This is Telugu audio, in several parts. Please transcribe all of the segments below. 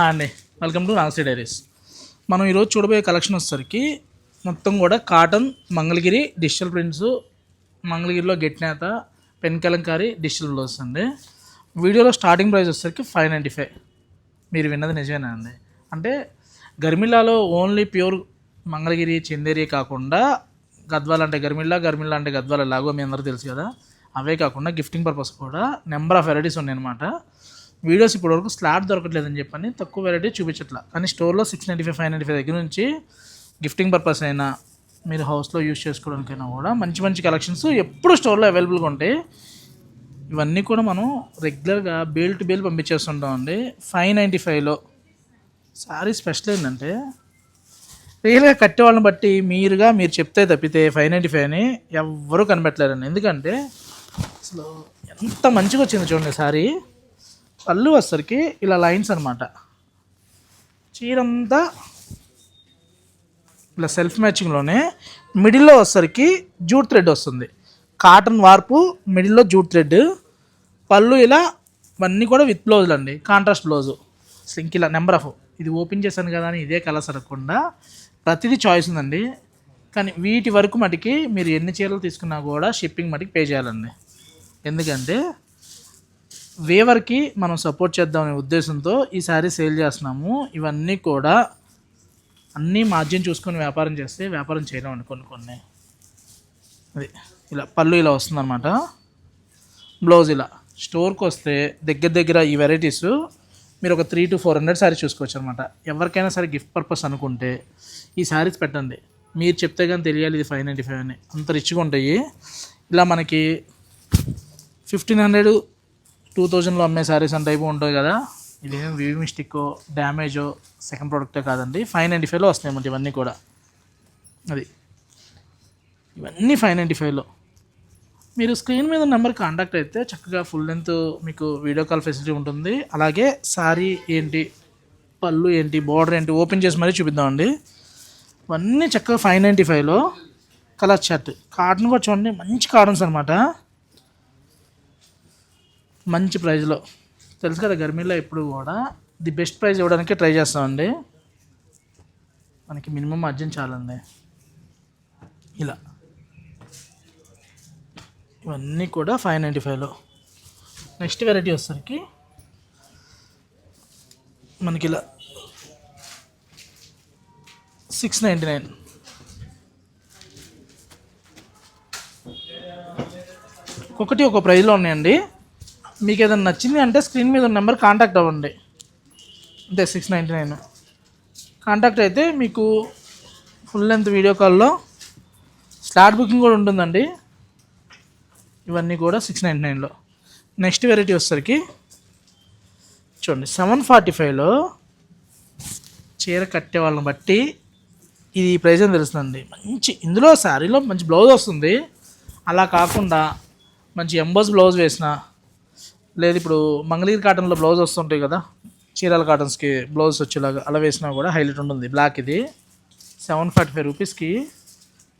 హాయ్ అండి. వెల్కమ్ టు నాగశ్రీ డైరీస్ మనం ఈరోజు చూడబోయే కలెక్షన్ వచ్చేసరికి మొత్తం కూడా కాటన్ మంగళగిరి డిజిటల్ ప్రింట్స్ మంగళగిరిలో గెట్నేత పెన్ కలంకారి డిజిటల్ బ్లౌజ్ అండి. వీడియోలో స్టార్టింగ్ ప్రైస్ వచ్చేసరికి ఫైవ్ నైంటీ ఫైవ్ మీరు విన్నది నిజమేనా అండి? అంటే గర్మిల్లాలో ఓన్లీ ప్యూర్ మంగళగిరి చందేరి కాకుండా గద్వాల్ అంటే గర్మిల్లా గర్మిల్లా అంటే గద్వాల్ ఎలాగో మీ అందరూ తెలుసు కదా. అవే కాకుండా గిఫ్టింగ్ పర్పస్ కూడా నెంబర్ ఆఫ్ వెరైటీస్ ఉన్నాయన్నమాట. వీడియోస్ ఇప్పటివరకు స్లాట్ దొరకట్లేదని చెప్పని తక్కువ వెరైటీ చూపించట్లా. కానీ స్టోర్లో six ninety five five ninety five దగ్గర నుంచి గిఫ్టింగ్ పర్పస్ అయినా మీరు హౌస్లో యూజ్ చేసుకోవడానికైనా కూడా మంచి మంచి కలెక్షన్స్ ఎప్పుడు స్టోర్లో అవైలబుల్గా ఉంటాయి. ఇవన్నీ కూడా మనం రెగ్యులర్గా బేల్ టు బేల్ పంపించేస్తుంటాం అండి. ఫైవ్ నైంటీ ఫైవ్లో సారీ స్పెషల్ ఏంటంటే రియల్గా కట్టే వాళ్ళని బట్టి మీరుగా మీరు చెప్తే తప్పితే ఫైవ్ నైంటీ ఫైవ్ అని ఎవ్వరూ కనిపెట్టలేరండి. ఎందుకంటే అసలు ఎంత మంచిగా వచ్చింది చూడండి సారీ. పళ్ళు వచ్చరికి ఇలా లైన్స్ అనమాట చీరంతా ఇలా సెల్ఫ్ మ్యాచింగ్లోనే మిడిల్లో వచ్చరికి జూట్ థ్రెడ్ వస్తుంది. కాటన్ వార్పు మిడిల్లో జూట్ థ్రెడ్ పళ్ళు ఇలా ఇవన్నీ కూడా విత్ బ్లౌజులు అండి. కాంట్రాస్ట్ బ్లౌజు సింక్ ఇలా నెంబర్ ఆఫ్ ఇది ఓపెన్ చేశాను కదా అని ఇదే కలర్స్ అనకుండా ప్రతిదీ చాయిస్ ఉందండి. కానీ వీటి వరకు మటుకి మీరు ఎన్ని చీరలు తీసుకున్నా కూడా షిప్పింగ్ మటుకి పే చేయాలండి. ఎందుకంటే వేవర్కి మనం సపోర్ట్ చేద్దామనే ఉద్దేశంతో ఈ సేల్ చేస్తున్నాము. ఇవన్నీ కూడా అన్నీ మార్జిన్ చూసుకొని వ్యాపారం చేస్తే వ్యాపారం చేయలేమండి కొన్ని కొన్ని. అది ఇలా పళ్ళు ఇలా వస్తుందన్నమాట. బ్లౌజ్ ఇలా. స్టోర్కి వస్తే దగ్గర దగ్గర ఈ వెరైటీస్ మీరు ఒక three to four hundred sari చూసుకోవచ్చు అనమాట ఎవరికైనా సరే గిఫ్ట్ పర్పస్ అనుకుంటే ఈ శారీస్ పెట్టండి. మీరు చెప్తే కానీ తెలియాలి ఇది ఫైవ్ నైంటీ ఫైవ్ అని. అంత రిచ్గా ఉంటాయి. ఇలా మనకి ఫిఫ్టీన్ హండ్రెడ్ టూ థౌజండ్లో అమ్మే శారీస్ అంత టైపు ఉంటాయి కదా ఇదేం వివి మిస్టిక్ డ్యామేజో సెకండ్ ప్రోడక్టే కాదండి. ఫైవ్ నైంటీ ఫైవ్లో వస్తాయి అన్నమాట ఇవన్నీ కూడా. అది. ఇవన్నీ ఫైవ్ నైంటీ ఫైవ్లో. మీరు స్క్రీన్ మీద నెంబర్ కాంటాక్ట్ అయితే చక్కగా ఫుల్ లెంత్ మీకు వీడియో కాల్ ఫెసిలిటీ ఉంటుంది. అలాగే శారీ ఏంటి పళ్ళు ఏంటి బార్డర్ ఏంటి ఓపెన్ చేసి మరీ చూపిద్దామండి. ఇవన్నీ చక్కగా ఫైవ్ నైంటీ ఫైవ్లో. కలర్ షర్ట్ కాటన్ కూడా చూడండి మంచి కాటన్స్ అనమాట మంచి ప్రైస్లో తెలుసు కదా గర్మీలో ఎప్పుడు కూడా. ది బెస్ట్ ప్రైజ్ ఇవ్వడానికి ట్రై చేస్తామండి. మనకి మినిమం మార్జిన్ చాలండి. ఇలా. ఇవన్నీ కూడా ఫైవ్ నైంటీ ఫైవ్లో నెక్స్ట్ వెరైటీ వచ్చేసరికి మనకి ఇలా. సిక్స్ నైంటీ నైన్ ఒక్కొక్కటి ఒక ప్రైజ్లో ఉన్నాయండి. మీకు ఏదైనా నచ్చింది అంటే స్క్రీన్ మీద ఉన్న నెంబర్ కాంటాక్ట్ అవ్వండి. అంతే సిక్స్ నైంటీ నైన్ కాంటాక్ట్ అయితే మీకు ఫుల్ లెంత్ వీడియో కాల్లో స్లాట్ బుకింగ్ కూడా ఉంటుందండి. ఇవన్నీ కూడా సిక్స్ నైంటీ నైన్లో నెక్స్ట్ వెరైటీ వచ్చేసరికి చూడండి సెవెన్ ఫార్టీ ఫైవ్లో చీర కట్టే వాళ్ళని బట్టి ఇది ప్రైస్ అని తెలుస్తుందండి? మంచి ఇందులో శారీలో మంచి బ్లౌజ్ వస్తుంది. అలా కాకుండా మంచి ఎంబోస్ బ్లౌజ్ వేసిన లేదు ఇప్పుడు మంగళీర్ కాటన్లో బ్లౌజ్ వస్తుంటాయి కదా. చీరాల కాటన్స్కి బ్లౌజ్ వచ్చేలాగా అలా వేసినా కూడా హైలైట్ ఉంటుంది. బ్లాక్ ఇది. సెవెన్ ఫార్టీ ఫైవ్ రూపీస్కి.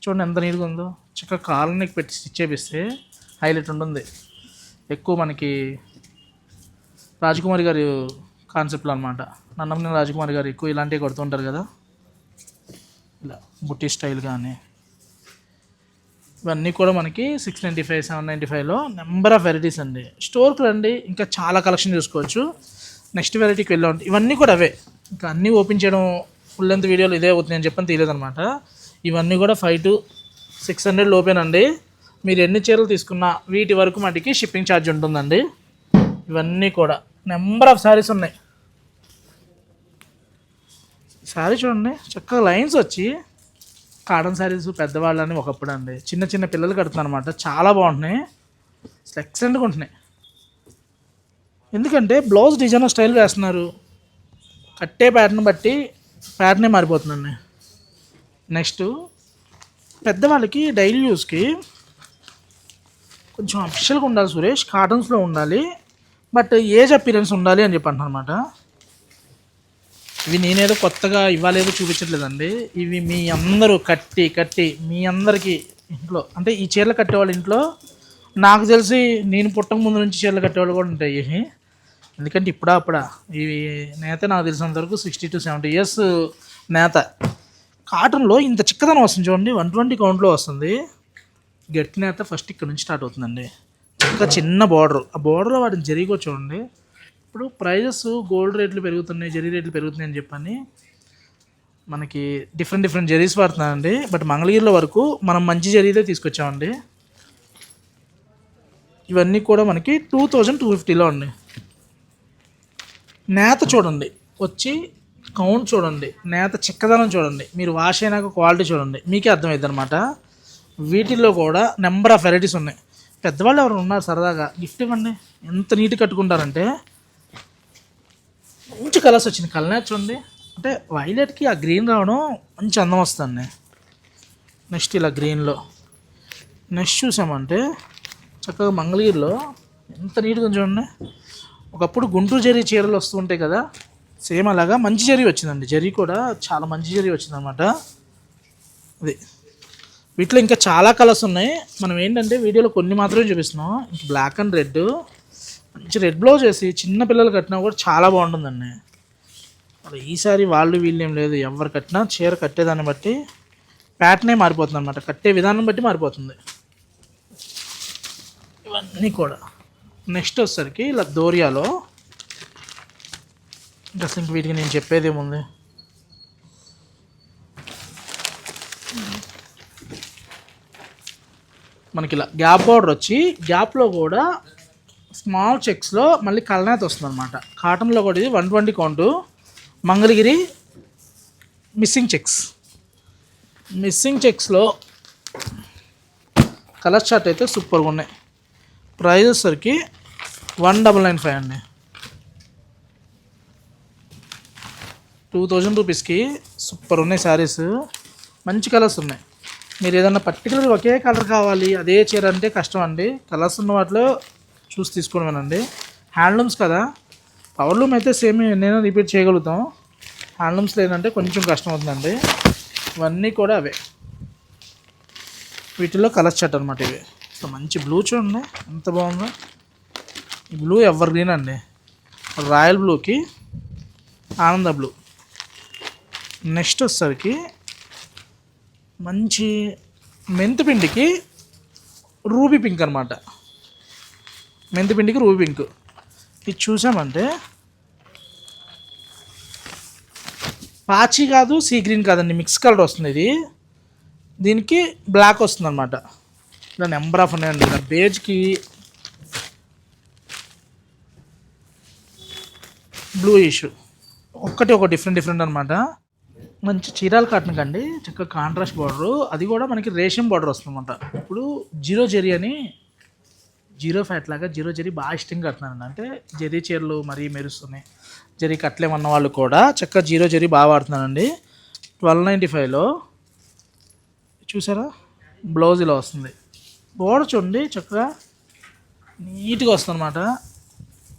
చూడండి ఎంత నీట్గా ఉందో. చక్కగా కాలనీకి పెట్టి స్టిచ్ చేపిస్తే హైలైట్ ఉంటుంది. ఎక్కువ మనకి రాజకుమారి గారి కాన్సెప్ట్లో అనమాట నన్నమ్మ రాజకుమారి గారు ఎక్కువ ఇలాంటివి కొడుతుంటారు కదా. ఇలా బుట్టి స్టైల్ కానీ ఇవన్నీ కూడా మనకి six ninety five seven ninety ఫైవ్లో నెంబర్ ఆఫ్ వెరైటీస్ అండి. స్టోర్కి రండి ఇంకా చాలా కలెక్షన్ చూసుకోవచ్చు. నెక్స్ట్ వెరైటీకి వెళ్ళాం ఇవన్నీ కూడా అవే. ఇంకా అన్నీ ఓపెన్ చేయడం ఫుల్ లెంత్ వీడియోలు ఇదే అవుతుంది అని చెప్పని తెలియదనమాట ఇవన్నీ కూడా ఫైవ్ టు సిక్స్ హండ్రెడ్ లోపేనండి మీరు ఎన్ని చీరలు తీసుకున్నా వీటి వరకు మటుకి షిప్పింగ్ ఛార్జ్ ఉంటుందండి. ఇవన్నీ కూడా నెంబర్ ఆఫ్ శారీస్ ఉన్నాయి. శారీ చూడండి చక్కగా లైన్స్ వచ్చి కాటన్ శారీస్ పెద్దవాళ్ళని ఒకప్పుడు అండి. చిన్న చిన్న పిల్లలు కడుతున్నారు అనమాట చాలా బాగుంటున్నాయి. అసలు ఎక్సలెంట్గా ఉంటున్నాయి. ఎందుకంటే బ్లౌజ్ డిజైన్ స్టైల్ వేస్తున్నారు. కట్టే ప్యాటర్న్ బట్టి ప్యాటర్నే మారిపోతుందండి. నెక్స్ట్ పెద్దవాళ్ళకి డైలీ యూస్కి కొంచెం అఫిషియల్గా ఉండాలి సురేష్. కాటన్స్లో ఉండాలి. బట్ ఏజ్ అపీరెన్స్ ఉండాలి అని చెప్పి అనమాట ఇవి నేనేదో కొత్తగా ఇవ్వాలేదో చూపించట్లేదండి. ఇవి మీ అందరూ కట్టి కట్టి మీ అందరికీ ఇంట్లో అంటే ఈ చీరలు కట్టేవాళ్ళ ఇంట్లో నాకు తెలిసి నేను పుట్టక ముందు నుంచి చీరలు కట్టేవాళ్ళు కూడా ఉంటాయి. ఎందుకంటే ఇప్పుడా అప్పుడా. ఇవి నేత నాకు తెలిసినంతవరకు సిక్స్టీ టు సెవెంటీ ఇయర్స్ నేత. కాటన్లో ఇంత చిక్కదనం వస్తుంది చూడండి వన్ ట్వంటీ కౌంట్లో వస్తుంది. గట్టి నేత ఫస్ట్ ఇక్కడ నుంచి స్టార్ట్ అవుతుందండి. ఇంకా చిన్న బార్డర్ ఆ బార్డర్లో వాటిని జరిగి చూడండి. ఇప్పుడు ప్రైజెస్ గోల్డ్ రేట్లు పెరుగుతున్నాయి జరీ రేట్లు పెరుగుతున్నాయి అని చెప్పని మనకి డిఫరెంట్ డిఫరెంట్ జరీస్ వాడుతున్నానండి బట్ మంగళగిరిలో వరకు మనం మంచి జరీదే తీసుకొచ్చామండి. ఇవన్నీ కూడా మనకి టూ థౌజండ్ టూ ఫిఫ్టీలో అండి. నేత చూడండి వచ్చి కౌంట్ చూడండి నేత చిక్కదనం చూడండి మీరు వాష్ అయినాక క్వాలిటీ చూడండి మీకే అర్థమైంది అనమాట వీటిల్లో కూడా నెంబర్ ఆఫ్ వెరైటీస్ ఉన్నాయి. పెద్దవాళ్ళు ఎవరు ఉన్నారు సరదాగా గిఫ్ట్ ఇవ్వండి. ఎంత నీట్ కట్టుకుంటారంటే మంచి కలర్స్ వచ్చింది. కలర్ ఉంది. అంటే వైలెట్కి ఆ గ్రీన్ రావడం మంచి అందం వస్తుంది. నెక్స్ట్ ఇలా గ్రీన్లో నెక్స్ట్ చూసామంటే చక్కగా మంగళగిరిలో ఎంత నీట్గా చూడండి. ఒకప్పుడు గుంటూరు జరీ చీరలు వస్తుంటాయి కదా సేమ్ అలాగా మంచి జరీ వచ్చిందండి. జరీ కూడా చాలా మంచి జరీ వచ్చిందనమాట అది. వీటిలో ఇంకా చాలా కలర్స్ ఉన్నాయి. మనం ఏంటంటే వీడియోలో కొన్ని మాత్రమే చూపిస్తున్నాం. బ్లాక్ అండ్ రెడ్ మంచి రెడ్ బ్లౌజ్ వేసి చిన్న పిల్లలు కట్టినా కూడా చాలా బాగుంటుందండి. మరి ఈసారి వాళ్ళు వీళ్ళు ఏం లేదు. ఎవరు కట్టినా చీర కట్టేదాన్ని బట్టి ప్యాటర్నే మారిపోతుంది అనమాట కట్టే విధానం బట్టి మారిపోతుంది. ఇవన్నీ కూడా. నెక్స్ట్ వచ్చేసరికి ఇలా దోరియాలో ఇంకా ఇంక వీటికి నేను చెప్పేది ఏముంది? మనకి ఇలా గ్యాప్ బార్డర్ వచ్చి గ్యాప్లో కూడా స్మాల్ చెక్స్లో మళ్ళీ కలనేత వస్తుంది అనమాట కాటన్లో కూడా ఇది one twenty count Mangalagiri missing checks missing చెక్స్లో colour short అయితే సూపర్గా ఉన్నాయి. ప్రైస్ వచ్చేసరికి వన్ డబల్ నైన్ ఫైవ్ అండి. టూ థౌజండ్ రూపీస్కి సూపర్ ఉన్నాయి శారీస్ మంచి కలర్స్ ఉన్నాయి. మీరు ఏదన్నా పర్టికులర్ ఒకే కలర్ కావాలి అదే చీర అంటే కష్టం అండి. కలర్స్ ఉన్న వాటిలో చూసి తీసుకోవడమేనండి. హ్యాండ్లూమ్స్ కదా? పవర్లూమ్ అయితే సేమ్ ఎన్నైనా రిపీట్ చేయగలుగుతాం. హ్యాండ్లూమ్స్ లేదంటే కొంచెం కష్టం అవుతుందండి ఇవన్నీ కూడా అవే. వీటిలో కలర్ షర్ట్ అనమాట ఇవి. సో మంచి బ్లూ చూడండి ఎంత బాగుందో. ఈ బ్లూ ఎవర్ గ్రీన్ అండి. రాయల్ బ్లూకి ఆనంద బ్లూ. నెక్స్ట్ వచ్చేసరికి మంచి మెంతిపిండికి రూబీ పింక్ అనమాట మెంతిపిండికి రూబీ పింక్ ఇది చూసామంటే పాచి కాదు సీ గ్రీన్ కాదండి మిక్స్ కలర్ వస్తుంది ఇది. దీనికి బ్లాక్ వస్తుంది అనమాట ఇలా నెంబర్ ఆఫ్ ఉన్నాయండి ఇలా బేజ్కి బ్లూ ఇష్యూ. ఒక్కటి ఒక డిఫరెంట్ డిఫరెంట్ అనమాట మంచి చీరాల కాటన్ కండి చక్కగా కాంట్రాస్ట్ బార్డర్. అది కూడా మనకి రేషం బార్డర్ వస్తుందన్నమాట. ఇప్పుడు జీరో జెరీ అని జీరో ఫ్యాట్ లాగా జీరో జెరీ బాగా ఇష్టంగా కడుతున్నాను అంటే జెరీ చీరలు మరీ మెరుస్తున్నాయి. జెరీ కట్టలేమన్న వాళ్ళు కూడా చక్కగా జీరో జెరీ బాగా వాడుతున్నానండి. ట్వెల్వ్ నైంటీ ఫైవ్లో చూసారా? బ్లౌజ్ ఇలా వస్తుంది. బోర్డర్ చూడండి చక్కగా నీట్గా వస్తుంది అనమాట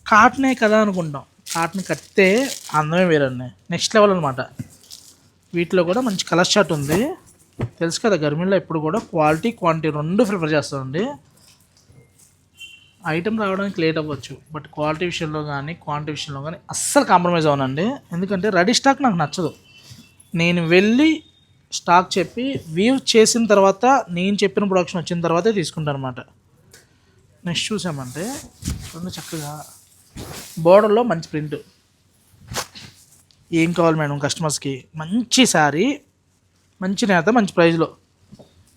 కాటనే కదా అనుకుంటాం. కాటన్ కట్టితే అందమే వేరండి. నెక్స్ట్ లెవెల్ అనమాట వీటిలో కూడా మంచి కలర్ షార్ట్ ఉంది. తెలుసు కదా గర్మీలో ఎప్పుడు కూడా క్వాలిటీ క్వాంటిటీ రెండు ప్రిఫర్ చేస్తామండి ఐటమ్ రావడానికి లేట్ అవ్వచ్చు బట్ క్వాలిటీ విషయంలో కానీ క్వాంటిటీ విషయంలో కానీ అస్సలు కాంప్రమైజ్ అవునండి ఎందుకంటే రెడీ స్టాక్ నాకు నచ్చదు. నేను వెళ్ళి స్టాక్ చెప్పి వీవ్ చేసిన తర్వాత నేను చెప్పిన ప్రొడక్షన్ వచ్చిన తర్వాతే తీసుకుంటాను అనమాట నెక్స్ట్ చూసామంటే రెండు చక్కగా బోర్డర్లో మంచి ప్రింట్ ఏం కావాలి మేడం కస్టమర్స్కి మంచి శారీ మంచి నేత మంచి ప్రైస్లో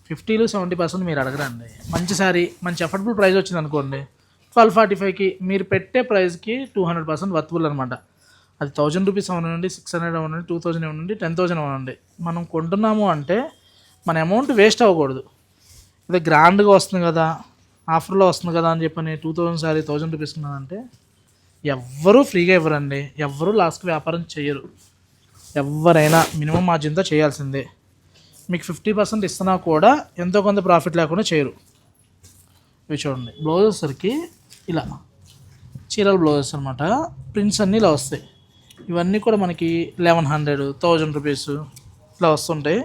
ఫిఫ్టీలో సెవెంటీ పర్సెంట్ మీరు అడగరండి. మంచి శారీ మంచి అఫోర్డబుల్ ప్రైస్ వచ్చింది అనుకోండి ట్వెల్వ్ ఫార్టీ ఫైవ్కి మీరు పెట్టే ప్రైస్కి టూ హండ్రెడ్ పర్సెంట్ వత్తువులు అనమాట అది థౌజండ్ రూపీస్ అవనండి సిక్స్ హండ్రెడ్ అవనండి టూ థౌజండ్ అవనండి టెన్ థౌజండ్ అవనండి మనం కొంటున్నాము అంటే మన అమౌంట్ వేస్ట్ అవ్వకూడదు. అదే గ్రాండ్గా వస్తుంది కదా ఆఫర్లో వస్తుంది కదా అని చెప్పని two thousand sorry thousand rupees ఉన్నదంటే ఎవ్వరూ ఫ్రీగా ఇవ్వరండి. ఎవ్వరూ లాస్ట్కి వ్యాపారం చేయరు ఎవరైనా మినిమం మార్జిన్తో చేయాల్సిందే. మీకు ఫిఫ్టీ పర్సెంట్ ఇస్తున్నా కూడా ఎంతో కొంత ప్రాఫిట్ లేకుండా చేయరు. ఇవి చూడండి బ్లౌజ్ వచ్చేసరికి ఇలా చీరల బ్లౌజెస్ అనమాట ప్రింట్స్ అన్నీ ఇలా వస్తాయి. ఇవన్నీ కూడా మనకి లెవెన్ హండ్రెడ్ థౌజండ్ రూపీస్ ఇలా వస్తుంటాయి.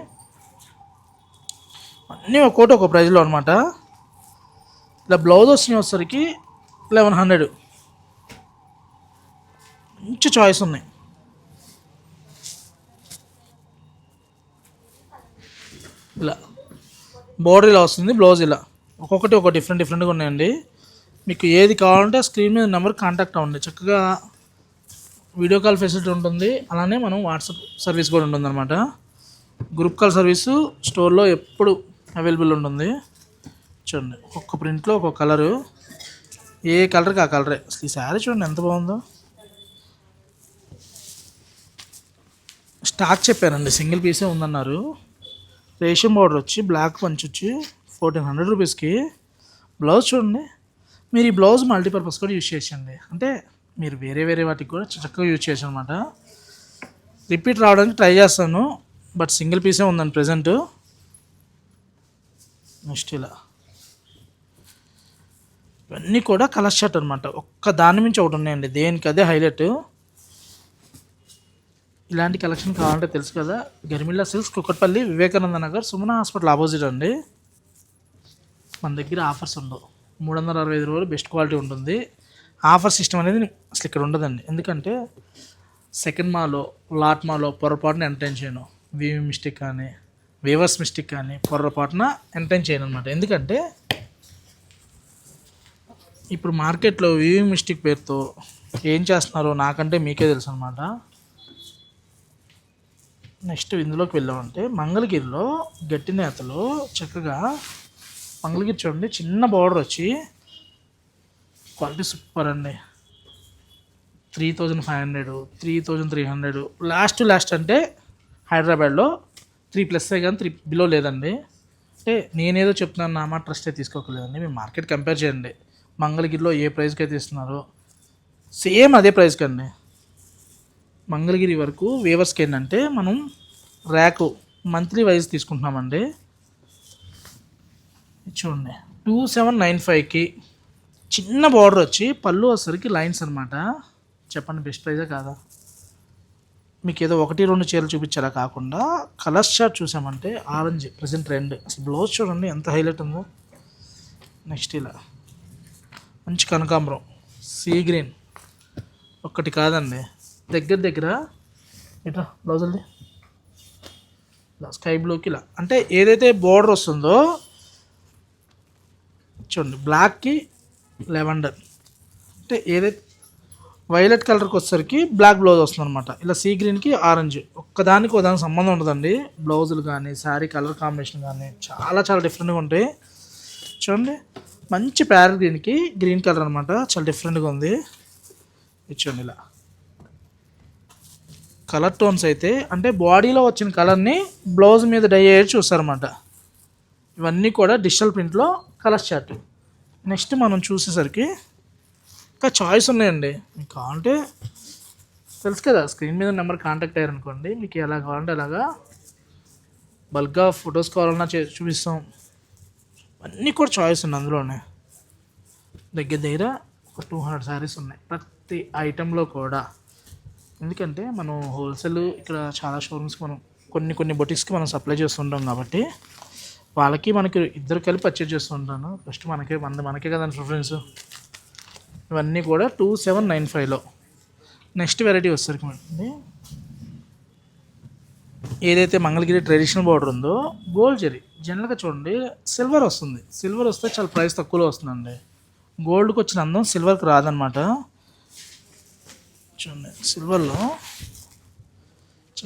అన్నీ ఒక్కోటి ఒక ప్రైజ్లో అనమాట ఇలా బ్లౌజ్ వచ్చినాయి వచ్చేసరికి లెవెన్ హండ్రెడ్ మంచి చాయిస్ ఉన్నాయి. ఇలా బోర్డర్ ఇలా వస్తుంది బ్లౌజ్ ఇలా. ఒక్కొక్కటి ఒక డిఫరెంట్ డిఫరెంట్గా ఉన్నాయండి. మీకు ఏది కావాలంటే స్క్రీన్ మీద నెంబర్ కాంటాక్ట్ అవ్వండి. చక్కగా వీడియో కాల్ ఫెసిలిటీ ఉంటుంది. అలానే మనం వాట్సాప్ సర్వీస్ కూడా ఉంటుంది అనమాట గ్రూప్ కాల్ సర్వీసు స్టోర్లో ఎప్పుడు అవైలబుల్ ఉంటుంది. చూడండి ఒక్కొక్క ప్రింట్లో ఒక్కొక్క కలరు ఏ కలర్కి ఆ కలరే ఈ శారీ చూడండి ఎంత బాగుందో. స్టాక్ చెప్పానండి సింగిల్ పీసే ఉందన్నారు. రేషన్ బార్డర్ వచ్చి బ్లాక్ పంచ్ వచ్చి ఫోర్టీన్ హండ్రెడ్ రూపీస్కి బ్లౌజ్ చూడండి. మీరు ఈ బ్లౌజ్ మల్టీపర్పస్ కూడా యూజ్ చేయండి. అంటే మీరు వేరే వేరే వాటికి కూడా చక్కగా యూజ్ చేయొచ్చు అనమాట రిపీట్ రావడానికి ట్రై చేస్తాను. బట్ సింగిల్ పీసే ఉందండి ప్రజెంట్ నెక్స్ట్ ఇలా. ఇవన్నీ కూడా కలర్ షర్ట్ అనమాట ఒక్క దాని మించి ఒకటి ఉన్నాయండి. దేనికి అదే హైలైట్ ఇలాంటి కలెక్షన్ కావాలంటే తెలుసు కదా. Garimilla silks Kukatpally Vivekananda Nagar Sumana hospital opposite అండి. మన దగ్గర ఆఫర్స్ ఉండవు. మూడు వందల అరవై ఐదు రోజులు బెస్ట్ క్వాలిటీ ఉంటుంది. ఆఫర్ సిస్టమ్ అనేది అసలు ఇక్కడ ఉండదండి. ఎందుకంటే సెకండ్ మాలో లాట్ మాలో పొరపాటున ఎంటైన్ చేయను. వీవీ మిస్టేక్ కానీ వేవర్స్ మిస్టేక్ కానీ పొరపాటున ఎంటైన్ చేయను అనమాట ఎందుకంటే ఇప్పుడు మార్కెట్లో వీవీ మిస్టేక్ పేరుతో ఏం చేస్తున్నారో నాకంటే మీకే తెలుసు అనమాట నెక్స్ట్ ఇందులోకి వెళ్ళామంటే మంగళగిరిలో గట్టి నేతలు చక్కగా మంగళగిరి చూడండి చిన్న బార్డర్ వచ్చి క్వాలిటీ సూపర్ అండి. Three thousand five hundred three thousand three hundred last last అంటే హైదరాబాద్లో త్రీ ప్లస్ కానీ త్రీ బిలో లేదండి. అంటే నేనేదో చెప్తున్నాను నా మాట ట్రస్టే తీసుకోకలేదండి. మీరు మార్కెట్ కంపేర్ చేయండి. మంగళగిరిలో ఏ ప్రైస్కి అయితే ఇస్తున్నారు సేమ్ అదే ప్రైస్కి అండి. మంగళగిరి వరకు వేవర్స్కి ఏంటంటే మనం ర్యాకు మంత్లీ వైజ్ తీసుకుంటున్నామండి. చూడండి. టూ సెవెన్ నైన్ ఫైవ్కి చిన్న బార్డర్ వచ్చి పళ్ళు వచ్చేసరికి లైన్స్ అనమాట చెప్పండి బెస్ట్ ప్రైజే కాదా? మీకు ఏదో ఒకటి రెండు చీరలు చూపించేలా కాకుండా కలర్ షార్ట్ చూసామంటే ఆరెంజ్ ప్రజెంట్ ట్రెండ్ అసలు బ్లౌజ్ చూడండి ఎంత హైలైట్ ఉందో. నెక్స్ట్ ఇలా. మంచి కనకాంబరం. సీ గ్రీన్ ఒక్కటి కాదండి. దగ్గర దగ్గర ఇట్లా బ్లౌజ్ ఇలా స్కై బ్లూకి ఇలా. అంటే ఏదైతే బోర్డర్ వస్తుందో చూడండి బ్లాక్కి లెవెండర్ అంటే ఏదైతే వైలెట్ కలర్కి వచ్చేసరికి బ్లాక్ బ్లౌజ్ వస్తుంది అనమాట ఇలా సీ గ్రీన్కి ఆరెంజ్ ఒక్కదానికి ఒకదానికి సంబంధం ఉండదండి. బ్లౌజులు కానీ శారీ కలర్ కాంబినేషన్ కానీ చాలా చాలా డిఫరెంట్గా ఉంటాయి. చూడండి. మంచి ప్యారల్ గ్రీన్కి గ్రీన్ కలర్ అనమాట చాలా డిఫరెంట్గా ఉంది. ఇది చూడండి ఇలా. కలర్ టోన్స్ అయితే అంటే బాడీలో వచ్చిన కలర్ని బ్లౌజ్ మీద డై అయ్యేది చూస్తారన్నమాట. ఇవన్నీ కూడా డిజిటల్ ప్రింట్లో కలర్ చార్ట్. నెక్స్ట్ మనం చూసేసరికి ఇంకా చాయిస్ ఉన్నాయండి. మీకు కావాలంటే తెలుసు కదా స్క్రీన్ మీద నెంబర్ కాంటాక్ట్ అయ్యారనుకోండి మీకు ఎలా కావాలంటే అలాగా బల్క్గా ఫొటోస్ కావాలన్నా చే చూపిస్తాం. అన్నీ కూడా చాయిస్ ఉన్నాయి అందులోనే. దగ్గర దగ్గర ఒక టూ హండ్రెడ్ శారీస్ ఉన్నాయి ప్రతి ఐటెంలో కూడా. ఎందుకంటే మనం హోల్సేల్ ఇక్కడ చాలా షోరూమ్స్కి మనం కొన్ని కొన్ని బొటిక్స్కి మనం సప్లై చేస్తుంటాం కాబట్టి వాళ్ళకి మనకి ఇద్దరు కలిపి పర్చేజ్ చేస్తుంటాను ఫస్ట్ మనకే మన మనకే కదండి ప్రిఫరెన్స్ ఇవన్నీ కూడా టూ సెవెన్ నైన్ ఫైవ్లో నెక్స్ట్ వెరైటీ వచ్చేసరికి అండి ఏదైతే మంగళగిరి ట్రెడిషనల్ బార్డర్ ఉందో గోల్డ్ జరీ జనరల్గా చూడండి సిల్వర్ వస్తుంది. సిల్వర్ వస్తే చాలా ప్రైస్ తక్కువలో వస్తుందండి. గోల్డ్కి వచ్చిన అందం సిల్వర్కి రాదనమాట చూడండి సిల్వర్లో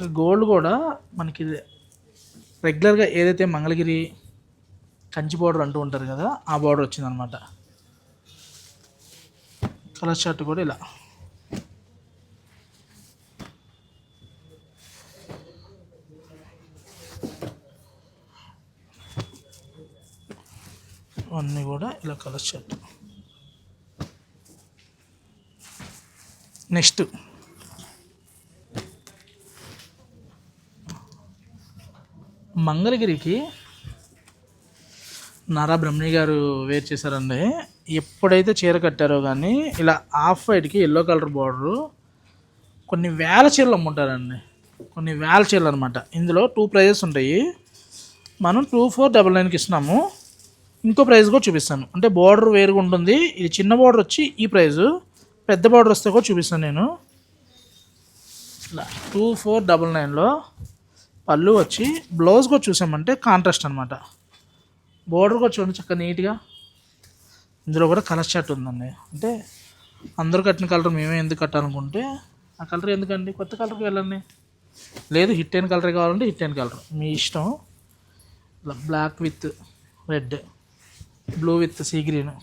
గోల్డ్ కూడా మనకి రెగ్యులర్గా ఏదైతే మంగళగిరి కంచి బార్డర్ అంటూ ఉంటారు కదా ఆ బార్డర్ వచ్చిందనమాట కలర్ షర్ట్ కూడా ఇలా. అన్నీ కూడా ఇలా కలర్ షర్ట్ నెక్స్ట్ మంగళగిరికి నారా బ్రహ్మణి గారు వేర్ చేశారండి. ఎప్పుడైతే చీర కట్టారో కానీ ఇలా ఆఫ్ వైట్కి ఎల్లో కలర్ బార్డరు కొన్ని వేల చీరలు అమ్ముంటారండి. కొన్ని వేల చీరలు అనమాట ఇందులో టూ ప్రైజెస్ ఉంటాయి. మనం టూ ఫోర్ డబల్ నైన్కి ఇస్తున్నాము. ఇంకో ప్రైస్ కూడా చూపిస్తాను. అంటే బార్డర్ వేరుగా ఉంటుంది. ఇది చిన్న బార్డర్ వచ్చి ఈ ప్రైజు పెద్ద బార్డర్ వస్తే కూడా చూపిస్తాను నేను. ఇలా టూ ఫోర్ డబల్ నైన్లో పళ్ళు వచ్చి బ్లౌజ్ కూడా చూసామంటే కాంట్రాస్ట్ అనమాట బోర్డర్ కూడా చూడండి చక్కగా నీట్గా ఇందులో కూడా కలర్ షర్ట్ ఉందండి. అంటే అందరూ కట్టిన కలర్ మేమే ఎందుకు కట్టాలనుకుంటే ఆ కలర్ ఎందుకండి? కొత్త కలర్కి వెళ్ళండి. లేదు హిట్ అయిన కలర్ కావాలంటే హిట్ అయిన కలర్ మీ ఇష్టం. ఇలా black with red blue with sea green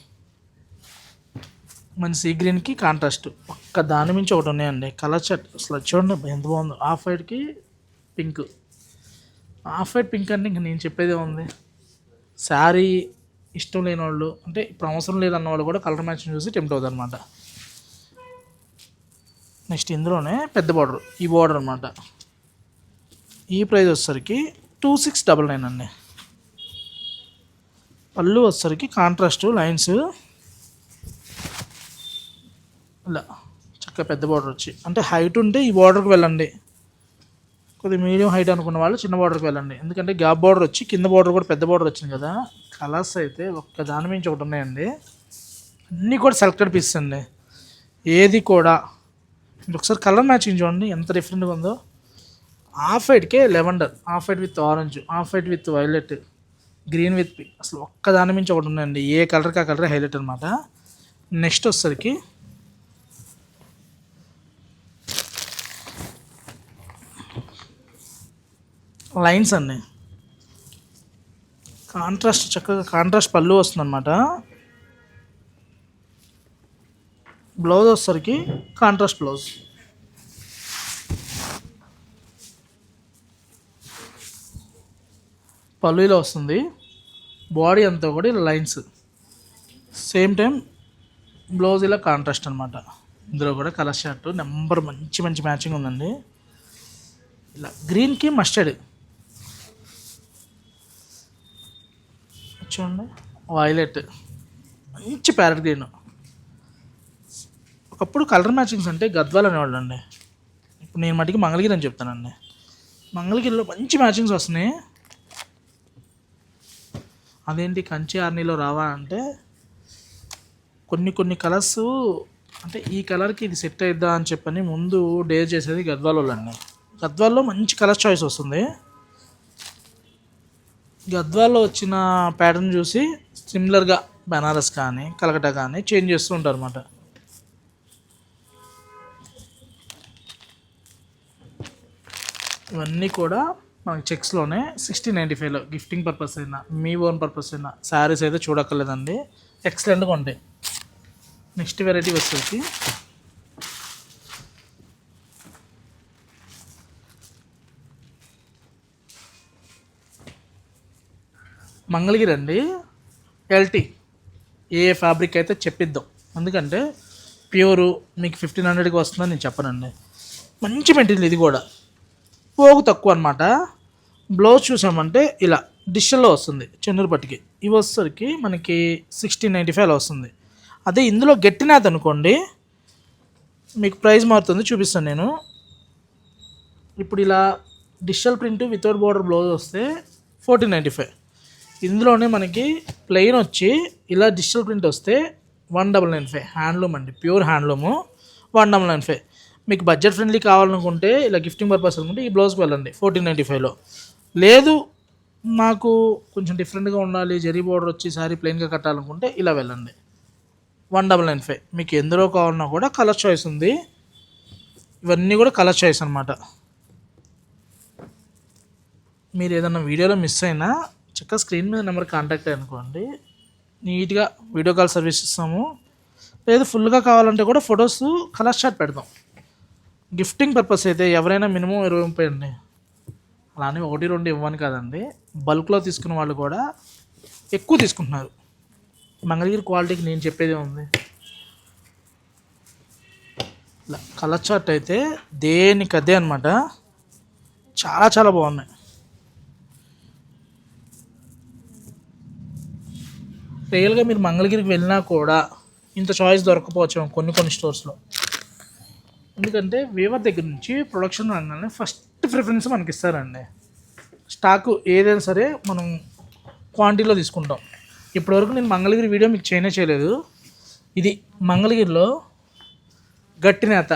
మన సీ గ్రీన్కి కాంట్రాస్ట్ ఒక్క దాని మించి ఒకటి ఉన్నాయండి. కలర్ షర్ట్ అసలు చూడండి ఎంత బాగుందో. ఆఫ్ వైట్కి పింక్ ఆఫ్ వైట్ పింక్ అంటే ఇంక నేను చెప్పేదే ఉంది. శారీ ఇష్టం లేని వాళ్ళు అంటే ఇప్పుడు అవసరం లేదన్న వాళ్ళు కూడా కలర్ మ్యాచింగ్ చూసి టెంప్ట్ అవుతుంది అనమాట నెక్స్ట్ ఇందులోనే పెద్ద బార్డర్ ఈ బార్డర్ అనమాట ఈ ప్రైస్ వచ్చేసరికి టూ సిక్స్ డబల్ నైన్ అండి. పళ్ళు వచ్చేసరికి కాంట్రాస్ట్ లైన్స్ ఇలా చక్కగా పెద్ద బార్డర్ వచ్చి. అంటే హైట్ ఉంటే ఈ బార్డర్కి వెళ్ళండి. కొద్దిగా మీడియం హైట్ అనుకున్న వాళ్ళు చిన్న బార్డర్కి వెళ్ళండి. ఎందుకంటే గ్యాప్ బార్డర్ వచ్చి కింద బార్డర్ కూడా పెద్ద బార్డర్ వచ్చింది కదా. కలర్స్ అయితే ఒక్క దాని మించి ఒకటి ఉన్నాయండి. అన్నీ కూడా సెలెక్టెడ్ పీసెస్ అండి. ఏది కూడా. మీరు ఒకసారి కలర్ మ్యాచింగ్ చూడండి ఎంత డిఫరెంట్గా ఉందో. Off వైట్కే lavender off white with orange off white with violet green with pink అసలు ఒక్క దాని మించి ఒకటి ఉన్నాయండి. ఏ కలర్కి ఆ కలర్ హైలైట్ అనమాట నెక్స్ట్ వచ్చేసరికి లైన్స్ అండి కాంట్రాస్ట్ చక్కగా కాంట్రాస్ట్ పళ్ళు వస్తుందన్నమాట. బ్లౌజ్ వచ్చేసరికి కాంట్రాస్ట్ బ్లౌజ్. పళ్ళు ఇలా వస్తుంది. బాడీ అంతా కూడా లైన్స్. సేమ్ టైం బ్లౌజ్ ఇలా కాంట్రాస్ట్ అనమాట ఇందులో కూడా కలర్ షర్ట్ నెంబర్ మంచి మంచి మ్యాచింగ్ ఉందండి. ఇలా గ్రీన్కి మస్టర్డ్. చూడండి వైలెట్ మంచి ప్యారెట్ గ్రీన్ ఒకప్పుడు కలర్ మ్యాచింగ్స్ అంటే గద్వాల్ అనేవాళ్ళు అండి ఇప్పుడు నేను మటుకి మంగళగిరి అని చెప్తానండి. మంగళగిరిలో మంచి మ్యాచింగ్స్ వస్తున్నాయి. అదేంటి కంచి ఆర్నీలో రావా అంటే కొన్ని కొన్ని కలర్స్ అంటే ఈ కలర్కి ఇది సెట్ అయిద్దా అని చెప్పని ముందు డేర్ చేసేది గద్వాల్ వాళ్ళండి. గద్వాల్లో మంచి కలర్ చాయిస్ వస్తుంది. గద్వాల్లో వచ్చిన ప్యాటర్న్ చూసి సిమిలర్గా బనారస్ కానీ కలకటా కానీ చేంజ్ చేస్తూ ఉంటారు అనమాట ఇవన్నీ కూడా మనకి చెక్స్లోనే సిక్స్టీన్ నైంటీ ఫైవ్లో గిఫ్టింగ్ పర్పస్ అయినా మీ ఓన్ పర్పస్ అయినా శారీస్ అయితే చూడక్కర్లేదండి. ఎక్సలెంట్గా ఉంటాయి. నెక్స్ట్ వెరైటీ వచ్చేసి మంగళగిరి అండి. ఎల్టీ. ఏ ఫ్యాబ్రిక్ అయితే చెప్పిద్దాం. ఎందుకంటే ప్యూరు మీకు ఫిఫ్టీన్ హండ్రెడ్కి వస్తుందని నేను చెప్పనండి. మంచి మెటీరియల్ ఇది కూడా. పోగు తక్కువ అనమాట బ్లౌజ్ చూసామంటే ఇలా డిజిటల్లో వస్తుంది చెన్నూరు పట్టుకి. ఇవి వచ్చేసరికి మనకి సిక్స్టీన్ నైంటీ ఫైవ్లో వస్తుంది. అదే ఇందులో గట్టినాథ్ అనుకోండి మీకు ప్రైస్ మారుతుంది చూపిస్తాను నేను. ఇప్పుడు ఇలా digital print without border blouse వస్తే ఫోర్టీన్ నైంటీ ఫైవ్. ఇందులోనే మనకి ప్లెయిన్ వచ్చి ఇలా డిజిటల్ ప్రింట్ వస్తే one double nine five handloom అండి. Pure handloom one double nine five మీకు బడ్జెట్ ఫ్రెండ్లీ కావాలనుకుంటే ఇలా గిఫ్టింగ్ పర్పస్ అనుకుంటే ఈ బ్లౌజ్కి వెళ్ళండి ఫోర్టీన్ నైంటీ ఫైవ్లో లేదు మాకు కొంచెం డిఫరెంట్గా ఉండాలి జరీ బోర్డర్ వచ్చి సారీ ప్లెయిన్గా కట్టాలనుకుంటే ఇలా వెళ్ళండి. వన్ డబల్ నైన్ ఫైవ్ మీకు ఎందులో కావాలన్నా కూడా కలర్ చాయిస్ ఉంది. ఇవన్నీ కూడా కలర్ చాయిస్ అనమాట మీరు ఏదన్నా వీడియోలో మిస్ అయినా చక్కగా స్క్రీన్ మీద నెంబర్ కాంటాక్ట్ అనుకోండి. నీట్గా వీడియో కాల్ సర్వీస్ ఇస్తాము లేదు ఫుల్గా కావాలంటే కూడా ఫొటోస్ కలర్ షాట్ పెడతాం. గిఫ్టింగ్ పర్పస్ అయితే ఎవరైనా మినిమం ఇరవై ముప్పై అండి. అలానే ఒకటి రెండు ఇవ్వని కదండి. బల్క్లో తీసుకున్న వాళ్ళు కూడా ఎక్కువ తీసుకుంటున్నారు. మంగళగిరి క్వాలిటీకి నేను చెప్పేదే ఉంది ఇలా కలర్ చార్ట్ అయితే దేనికి అదే అనమాట చాలా చాలా బాగున్నాయి. రియల్గా మీరు మంగళగిరికి వెళ్ళినా కూడా ఇంత చాయిస్ దొరకపోవచ్చు కొన్ని కొన్ని స్టోర్స్లో ఎందుకంటే వీవర్ దగ్గర నుంచి ప్రొడక్షన్ రంగానే ఫస్ట్ ప్రిఫరెన్స్ మనకి ఇస్తారండి స్టాకు ఏదైనా సరే మనం క్వాంటిటీలో తీసుకుంటాం. ఇప్పటివరకు నేను మంగళగిరి వీడియో మీకు చేయనే చేయలేదు. ఇది మంగళగిరిలో గట్టి నేత.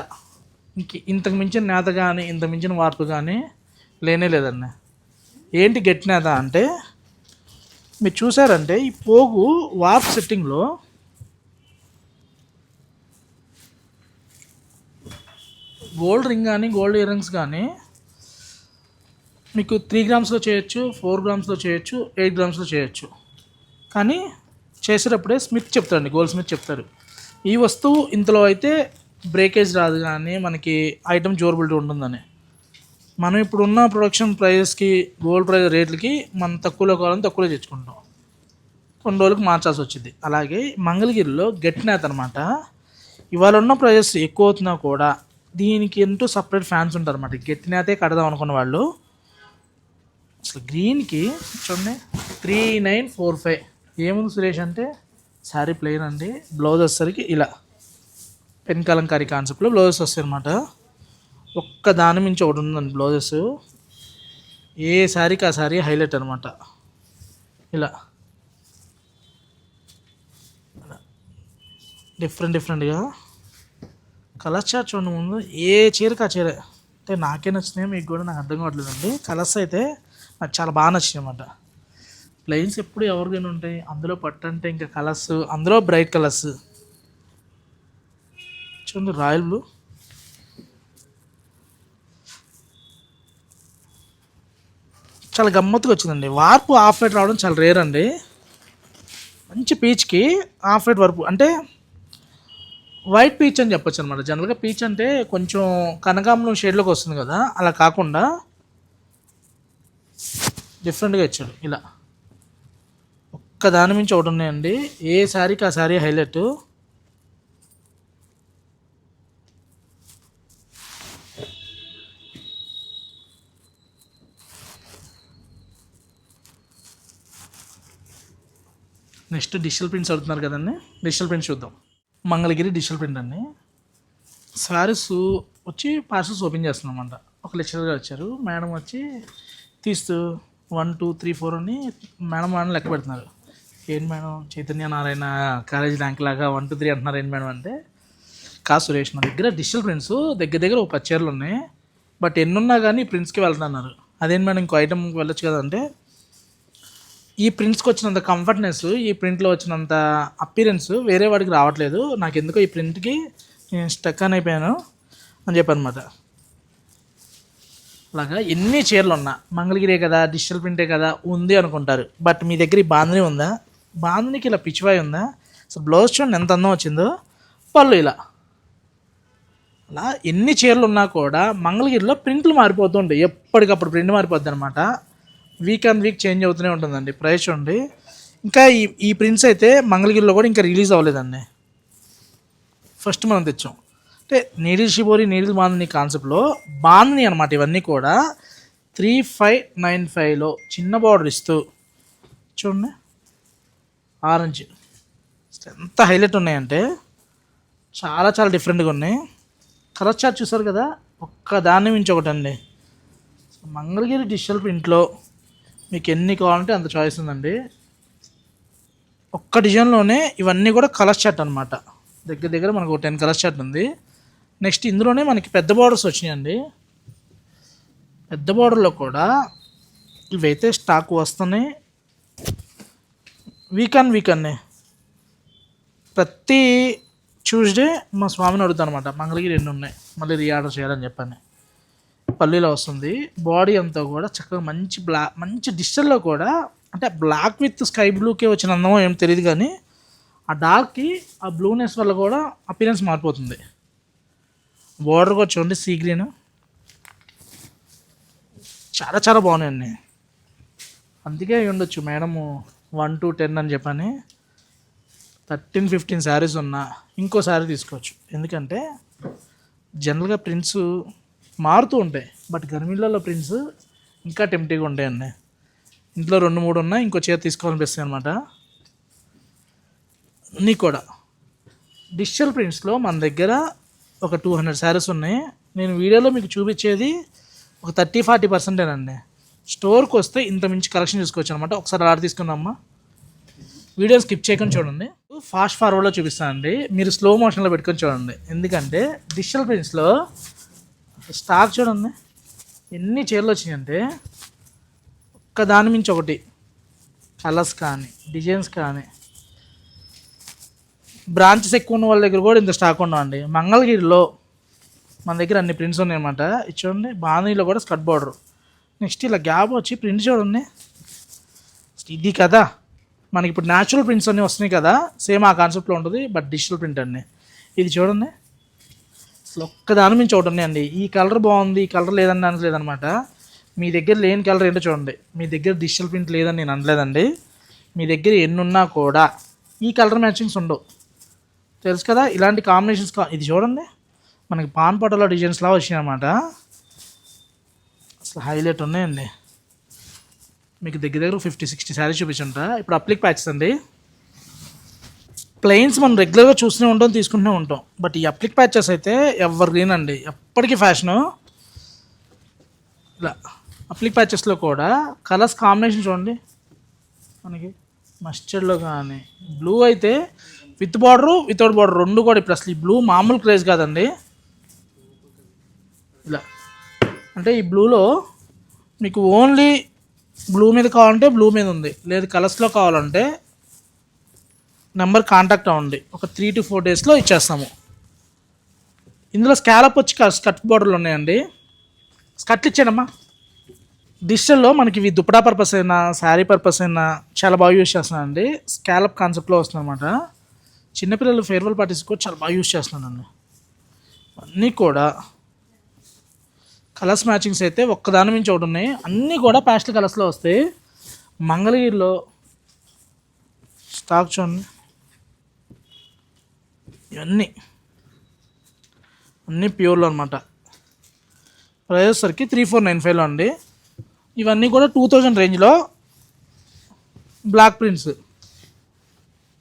ఇంక ఇంతకు మించిన నేత కానీ ఇంత మించిన వార్పు కానీ లేనే లేదండి. ఏంటి గట్టి నేత అంటే మీరు చూసారంటే ఈ పోగు వార్ప్ సెట్టింగ్లో గోల్డ్ రింగ్ కానీ గోల్డ్ ఇయర్ రింగ్స్ కానీ మీకు త్రీ గ్రామ్స్లో చేయొచ్చు ఫోర్ గ్రామ్స్లో చేయొచ్చు ఎయిట్ గ్రామ్స్లో చేయొచ్చు. కానీ చేసేటప్పుడే స్మిత్ చెప్తారండి గోల్డ్ స్మిత్ చెప్తారు. ఈ వస్తువు ఇంతలో అయితే బ్రేకేజ్ రాదు కానీ మనకి ఐటమ్ డ్యూరబిలిటీ ఉంటుందని. మనం ఇప్పుడు ఉన్న ప్రొడక్షన్ ప్రైజెస్కి గోల్డ్ ప్రైస్ రేట్లకి మనం తక్కువలో కావాలని తక్కువలో తెచ్చుకుంటాం కొన్ని రోజులకు మార్చాల్సి వచ్చింది. అలాగే మంగళగిరిలో గట్టి నేత అనమాట ఇవాళ ఉన్న ప్రైజెస్ ఎక్కువ అవుతున్నా కూడా దీనికి ఎంతో సపరేట్ ఫ్యాన్స్ ఉంటారు అనమాట గట్టి నేతే కడదాం అనుకున్న వాళ్ళు. అసలు గ్రీన్కి చూడండి త్రీ నైన్ ఫోర్ ఫైవ్ ఏముంది సురేష్ అంటే శారీ ప్లెయిన్ అండి. బ్లౌజ్ వచ్చేసరికి ఇలా. పెన్ కలంకారీ కాన్సెప్ట్లో బ్లౌజెస్ వస్తాయి అనమాట ఒక్క దాని మించి ఒకటి ఉందండి బ్లౌజెస్. ఏ శారీకి ఆ శారీ హైలైట్ అనమాట ఇలా. డిఫరెంట్ డిఫరెంట్గా. కలర్స్ చార్ట్ చూడండి ముందు. ఏ చీరకి ఆ చీర? అంటే నాకే నచ్చినాయి మీకు కూడా నాకు అర్థం కావట్లేదండి. కలర్స్ అయితే నాకు చాలా బాగా నచ్చినాయి అనమాట ప్లెయిన్స్ ఎప్పుడు ఎవరికైనా ఉంటాయి. అందులో పట్టు అంటే ఇంకా కలర్స్. అందులో బ్రైట్ కలర్స్. చూడండి రాయల్ బ్లూ. చాలా గమ్మత్తుగా వచ్చిందండి. వార్పు హాఫ్ రేట్ రావడం చాలా రేర్ అండి. మంచి పీచ్కి హాఫ్ రేట్ వరకు అంటే వైట్ పీచ్ అని చెప్పొచ్చు అనమాట జనరల్గా పీచ్ అంటే కొంచెం కనకాంబరం షేడ్లోకి వస్తుంది కదా అలా కాకుండా డిఫరెంట్గా ఇచ్చాడు ఇలా. ఒక్క దాని మించి ఒకటి ఉన్నాయండి. ఏ శారీకి ఆ sari highlight? Next digital prints అడుగుతున్నారు కదండి. డిజిటల్ ప్రింట్ చూద్దాం. మంగళగిరి డిజిటల్ ప్రింట్ అండి. శారీస్ వచ్చి పార్సల్స్ ఓపెన్ చేస్తున్నాం ఒక లెక్చరర్ గారు వచ్చారు. మేడం వచ్చి తీస్తూ వన్ టూ త్రీ ఫోర్ అని మేడం మేడం లెక్క పెడుతున్నారు. ఏంటి madam? Chaitanya Narayana college rank లాగా వన్ టూ త్రీ అంటున్నారు. ఏంటి మేడం అంటే కా సురేష్ నా దగ్గర డిజిటల్ ప్రింట్స్ దగ్గర దగ్గర ఒక పది చీరలు ఉన్నాయి. బట్ ఎన్నున్నా కానీ ప్రింట్స్కి వెళ్తున్నారు అదేంటి మేడం ఇంకో ఐటమ్కి వెళ్ళొచ్చు కదా అంటే ఈ ప్రింట్స్కి వచ్చినంత కంఫర్ట్నెస్ ఈ ప్రింట్లో వచ్చినంత అపీరెన్స్ వేరే వాడికి రావట్లేదు. నాకు ఎందుకో ఈ ప్రింట్కి నేను స్టక్ అని అయిపోయాను అని చెప్పనమాట. అలాగా ఎన్ని చీరలు ఉన్నా మంగళగిరే కదా డిజిటల్ ప్రింటే కదా ఉంది అనుకుంటారు. బట్ మీ దగ్గర ఈ బాంధని ఉందా? బాంధనికి ఇలా పిచ్చివాయి ఉందా? సో బ్లౌజ్ చూడండి ఎంత అందం వచ్చిందో. పళ్ళు ఇలా. అలా ఎన్ని చీరలు ఉన్నా కూడా మంగళగిరిలో ప్రింట్లు మారిపోతూ ఉంటాయి. ఎప్పటికప్పుడు ప్రింట్ మారిపోద్ది అనమాట వీక్ ఆన్ వీక్ చేంజ్ అవుతూనే ఉంటుందండి. ప్రైస్ చూడండి. ఇంకా ఈ ఈ ప్రింట్స్ అయితే మంగళగిరిలో కూడా ఇంకా రిలీజ్ అవ్వలేదండి. ఫస్ట్ మనం తెచ్చాం. అంటే నీడిల్ షిబోరి నీడిల్ బాందని కాన్సెప్ట్లో బాందని అనమాట ఇవన్నీ కూడా త్రీ ఫైవ్ నైన్ ఫైవ్లో చిన్న బార్డర్ ఇస్తూ చూడండి. ఆరెంజ్ ఎంత హైలైట్ ఉన్నాయంటే చాలా చాలా డిఫరెంట్గా ఉన్నాయి. కలర్ చార్ట్ చూసారు కదా? ఒక్క దాన్ని మించి ఒకటండి. మంగళగిరి డిజిటల్ ప్రింట్లో మీకు ఎన్ని కావాలంటే అంత చాయిస్ ఉందండి. ఒక్క డిజైన్లోనే ఇవన్నీ కూడా కలర్ చార్ట్ అనమాట దగ్గర దగ్గర మనకు టెన్ కలర్ చార్ట్ ఉంది. నెక్స్ట్ ఇందులోనే మనకి పెద్ద బార్డర్స్ వచ్చినాయండి. పెద్ద బార్డర్లో కూడా ఇవైతే స్టాక్ వస్తున్నాయి. వీకెండ్ ఆన్ ప్రతి ట్యూస్డే మా స్వామిని అడుగుతాను అనమాట మంగళగిరి ఎన్ని ఉన్నాయి? మళ్ళీ రీ ఆర్డర్ చేయాలని చెప్పాను. పల్లీలో వస్తుంది. బాడీ అంతా కూడా చక్కగా మంచి బ్లాక్ మంచి డిజిటల్లో కూడా అంటే బ్లాక్ విత్ స్కై బ్లూకే వచ్చిన అందమో ఏం తెలియదు కానీ ఆ డార్క్కి ఆ బ్లూనెస్ వల్ల కూడా అపీరెన్స్ మారిపోతుంది. బోర్డర్ కూడా చూడండి సీ గ్రీన్ చాలా చాలా బాగున్నాయండి అందుకే ఉండొచ్చు మేడము వన్ టు టెన్ అని చెప్పని. థర్టీన్ ఫిఫ్టీన్ శారీస్ ఉన్నా ఇంకో శారీ తీసుకోవచ్చు. ఎందుకంటే జనరల్గా ప్రింట్స్ మారుతూ ఉంటాయి. బట్ గర్మిళ్ళలో ప్రింట్స్ ఇంకా టెంప్టీగా ఉంటాయండి ఇంట్లో రెండు మూడు ఉన్నాయి ఇంకో చీర తీసుకోవాలనిపిస్తుంది అనమాట నీ కూడా డిజిటల్ ప్రింట్స్లో మన దగ్గర ఒక టూ హండ్రెడ్ శారీస్ ఉన్నాయి. నేను వీడియోలో మీకు చూపించేది ఒక థర్టీ ఫార్టీ పర్సెంటేనండి స్టోర్కి వస్తే ఇంత మించి కలెక్షన్ చూసుకోవచ్చు అనమాట ఒకసారి ఆర్డర్ తీసుకుందామా? వీడియో స్కిప్ చేయకుండా చూడండి. ఫాస్ట్ ఫార్వర్డ్లో చూపిస్తానండి. మీరు స్లో మోషన్లో పెట్టుకొని చూడండి. ఎందుకంటే డిజిటల్ ప్రింట్స్లో స్టాక్ చూడండి. ఎన్ని చీరలు వచ్చినాయంటే ఒక్క దాని మించి ఒకటి. కలర్స్ కానీ డిజైన్స్ కానీ. బ్రాంచెస్ ఎక్కువ ఉన్న వాళ్ళ దగ్గర కూడా ఇంత స్టాక్ ఉండవండి. మంగళగిరిలో మన దగ్గర అన్ని ప్రింట్స్ ఉన్నాయన్నమాట ఇది చూడండి బాణీలో కూడా స్కట్ బార్డర్. నెక్స్ట్ ఇలా గ్యాప్ వచ్చి ప్రింట్ చూడండి. ఇది కదా. మనకి ఇప్పుడు న్యాచురల్ ప్రింట్స్ అన్నీ వస్తున్నాయి కదా. సేమ్ ఆ కాన్సెప్ట్లో ఉంటుంది బట్ డిజిటల్ ప్రింట్ అండి. ఇది చూడండి. అసలు ఒక్క దాని మించి ఒకటి ఉన్నాయండి. ఈ కలర్ బాగుంది ఈ కలర్ లేదని అనలేదన్నమాట మీ దగ్గర లేని కలర్ ఏంటో చూడండి. మీ దగ్గర డిజిటల్ ప్రింట్ లేదని నేను అనలేదండి. మీ దగ్గర ఎన్ని ఉన్నా కూడా ఈ కలర్ మ్యాచింగ్స్ ఉండవు. తెలుసు కదా? ఇలాంటి కాంబినేషన్స్ కా ఇది చూడండి. మనకి పాన్ పటోలా డిజైన్స్లా వచ్చినాయి అనమాట అసలు హైలైట్ ఉన్నాయండి. మీకు దగ్గర దగ్గర ఫిఫ్టీ సిక్స్టీ శారీస్ చూపించుంటా. ఇప్పుడు అప్లిక్ ప్యాచెస్ అండి. ప్లెయిన్స్ మనం రెగ్యులర్గా చూస్తూనే ఉంటాం తీసుకుంటూనే ఉంటాం. బట్ ఈ అప్లిక్ ప్యాచెస్ అయితే ఎవర్ గ్రీన్ అండి. ఎప్పటికీ ఫ్యాషను ఇలా అప్లిక్ ప్యాచెస్లో కూడా కలర్స్ కాంబినేషన్ చూడండి. మనకి మస్టర్డ్లో కానీ బ్లూ అయితే విత్ బార్డరు వితౌట్ బార్డర్ రెండు కూడా ఇప్పుడు అసలు ఈ బ్లూ మామూలు క్రేజ్ కాదండి. ఇలా. అంటే ఈ బ్లూలో మీకు ఓన్లీ బ్లూ మీద కావాలంటే బ్లూ మీద ఉంది. లేదు కలర్స్లో కావాలంటే నెంబర్ కాంటాక్ట్ అవ్వండి. ఒక త్రీ టు ఫోర్ డేస్లో ఇచ్చేస్తాము. ఇందులో స్కాలప్ వచ్చి స్కట్ బార్డర్లు ఉన్నాయండి. స్కట్లు ఇచ్చానమ్మా డిజిటల్లో మనకి ఇవి దుప్పటా పర్పస్ అయినా శారీ పర్పస్ అయినా చాలా బాగా యూజ్ చేస్తున్నానండి స్కాలప్ కాన్సెప్ట్లో వస్తుంది అనమాట చిన్నపిల్లలు ఫేర్వెల్ పార్టీస్ కూడా చాలా బాగా యూజ్ చేస్తున్నానండి అన్నీ కూడా కలర్స్ మ్యాచింగ్స్ అయితే ఒక్కదాని మించి ఒకటి ఉన్నాయి. అన్నీ కూడా ప్యాస్టల్ కలర్స్లో వస్తాయి. మంగళగిరిలో స్టాక్ చూడండి. ఇవన్నీ. అన్నీ ప్యూర్లో అనమాట ప్రైస్ వచ్చేసరికి త్రీ ఫోర్ నైన్ ఫైవ్లో అండి. ఇవన్నీ కూడా టూ థౌజండ్ రేంజ్లో block prints.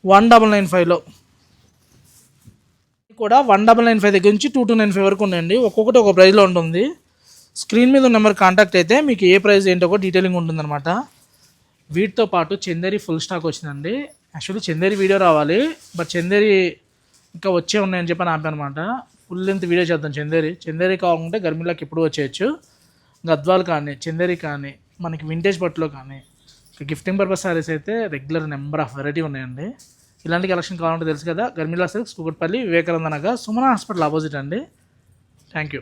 One double nine ఫైవ్లో. కూడా వన్ డబల్ నైన్ ఫైవ్ దగ్గర నుంచి టూ టూ నైన్ ఫైవ్ వరకు ఉన్నాయండి. ఒక్కొక్కటి ఒక ప్రైస్లో ఉంటుంది. స్క్రీన్ మీద ఉన్న నెంబర్ కాంటాక్ట్ అయితే మీకు ఏ ప్రైస్ ఏంటో కూడా డీటెయిలింగ్ ఉంటుందన్నమాట వీటితో పాటు చందేరి ఫుల్ స్టాక్ వచ్చిందండి. యాక్చువల్లీ చందేరి వీడియో రావాలి. బట్ చందేరి ఇంకా వచ్చే ఉన్నాయని చెప్పి ఆపానమాట. ఫుల్ లెంత్ వీడియో చేద్దాం చందేరి. చందేరి కావాలంటే గర్మిలాకి ఎప్పుడు వచ్చేయచ్చు. గద్వాలు కానీ చందేరి కానీ మనకి వింటేజ్ బట్టలో కానీ గిఫ్టింగ్ పర్పస్ సారీస్ అయితే రెగ్యులర్ నెంబర్ ఆఫ్ వెరైటీ ఉన్నాయండి. ఇలాంటి కలెక్షన్ కావాలంటే తెలుసు కదా Garimilla silks Kukatpally Vivekananda Nagar Sumana hospital opposite అండి. Thank you